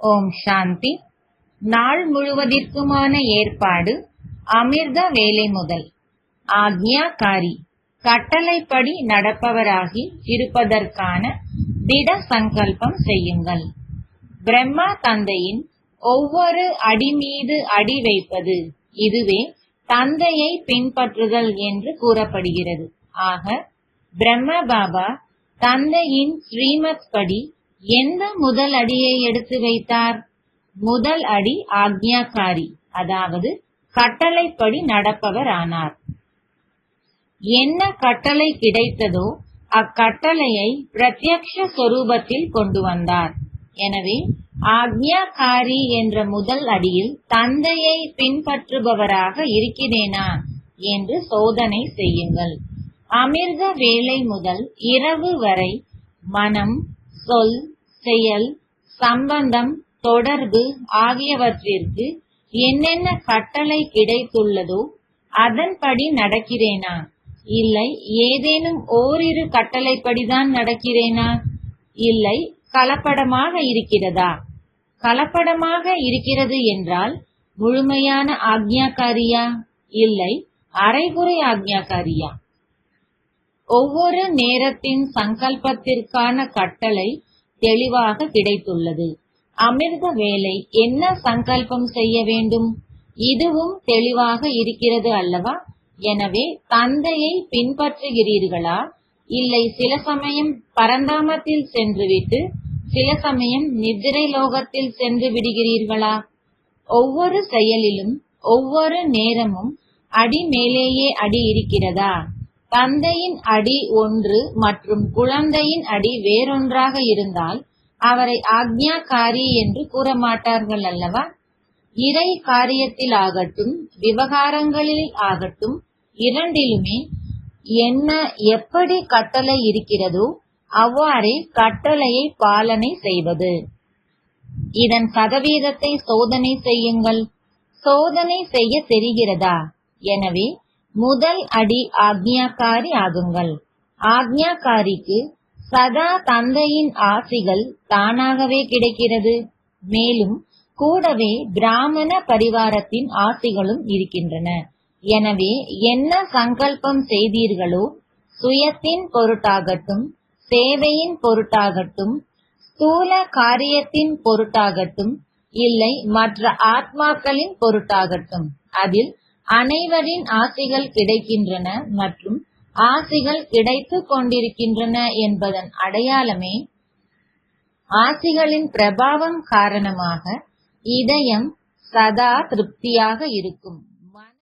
ஓம் சாந்தி. நாள் முழுவதற்குமான ஏற்பாடு அமிர்த வேலை முதல். ஆக்ஞாகாரி கட்டளைப்படி நடப்பவராகி இருப்பதற்கான திட சங்கல்பம் செய்யுங்கள். பிரம்மா தந்தையின் ஒவ்வொரு அடி மீது அடி வைப்பது இதுவே தந்தையை பின்பற்றுதல் என்று கூறப்படுகிறது. ஆக பிரம்ம பாபா தந்தையின் ஸ்ரீமத் படி எந்த முதல் அடியை எடுத்து வைத்தார்? முதல் அடி ஆக்ஞாகாரி அதாவது கட்டளைப்படி நடப்பவர் ஆனார் என்ன கட்டளை கிடைத்ததோ அக்கட்டளையை பிரத்யக்ஷ சொரூபத்தில் கொண்டு வந்தார். எனவே ஆக்ஞாகாரி என்ற முதல் அடியில் தந்தையை பின்பற்றுபவராக இருக்கிறேனா என்று சோதனை செய்யுங்கள். அமிர்த வேலை முதல் இரவு வரை மனம் சொல் செயல் சம்பந்தம் தொடர்பு ஆகியவற்றிற்கு என்னென்ன கட்டளை கிடைத்துள்ளதோ அதன்படி நடக்கிறேனா? இல்லை ஏதேனும் ஓரிரு கட்டளைப்படிதான் நடக்கிறேனா? இல்லை கலப்படமாக இருக்கிறதா? கலப்படமாக இருக்கிறது என்றால் முழுமையான ஆக்ஞாகாரியா இல்லை அரைகுறை ஆக்ஞாகாரியா ஒவ்வொரு நேரத்தின் சங்கல்பத்திற்கான கட்டளை தெளிவாக கிடைத்துள்ளது. அமிர்த வேலை என்ன சங்கல்பம் செய்ய வேண்டும்? இதுவும் தெளிவாக இருக்கிறது அல்லவா? எனவே தந்தையை பின்பற்றுகிறீர்களா? இல்லை சில சமயம் பரந்தாமத்தில் சென்றுவிட்டு சில சமயம் நிதிரை லோகத்தில் சென்று விடுகிறீர்களா? ஒவ்வொரு செயலிலும் ஒவ்வொரு நேரமும் அடி மேலேயே அடி இருக்கிறதா? தந்தையின் அடி ஒன்று மற்றும் குழந்தையின் அடி வேறொன்றாக இருந்தால் அவரை ஆக்ஞாகாரி என்று கூற மாட்டார்கள் அல்லவா? இறை காரியத்தில் ஆகட்டும் விவகாரங்களில் ஆகட்டும் இரண்டிலுமே என்ன எப்படி கட்டளை இருக்கிறதோ அவ்வாறே கட்டளையை பாலனை செய்வது. இதன் சதவீதத்தை சோதனை செய்யுங்கள். சோதனை செய்ய தெரிகிறதா? எனவே முதல் அடி ஆக்ஞாக்காரி ஆகுங்கள். ஆக்ஞாக்காரிக்கு சதா தந்தையின் ஆசிகள் தானாகவே கிடைக்கிறது. மேலும் கூடவே பிராமண பரிவாரத்தின் ஆசிகளும் இருக்கின்றன. எனவே என்ன சங்கல்பம் செய்தீர்களோ சுயத்தின் பொருட்டாகட்டும் சேவையின் பொருட்டாகட்டும் ஸ்தூல காரியத்தின் பொருட்டாகட்டும் இல்லை மற்ற ஆத்மாக்களின் பொருட்டாகட்டும் அதில் அனைவரின் ஆசிகள் கிடைக்கின்றன மற்றும் ஆசிகள் கிடைத்து கொண்டிருக்கின்றன என்பதன் அடையாளமே ஆசிகளின் பிரபாவம் காரணமாக இதயம் சதா திருப்தியாக இருக்கும்.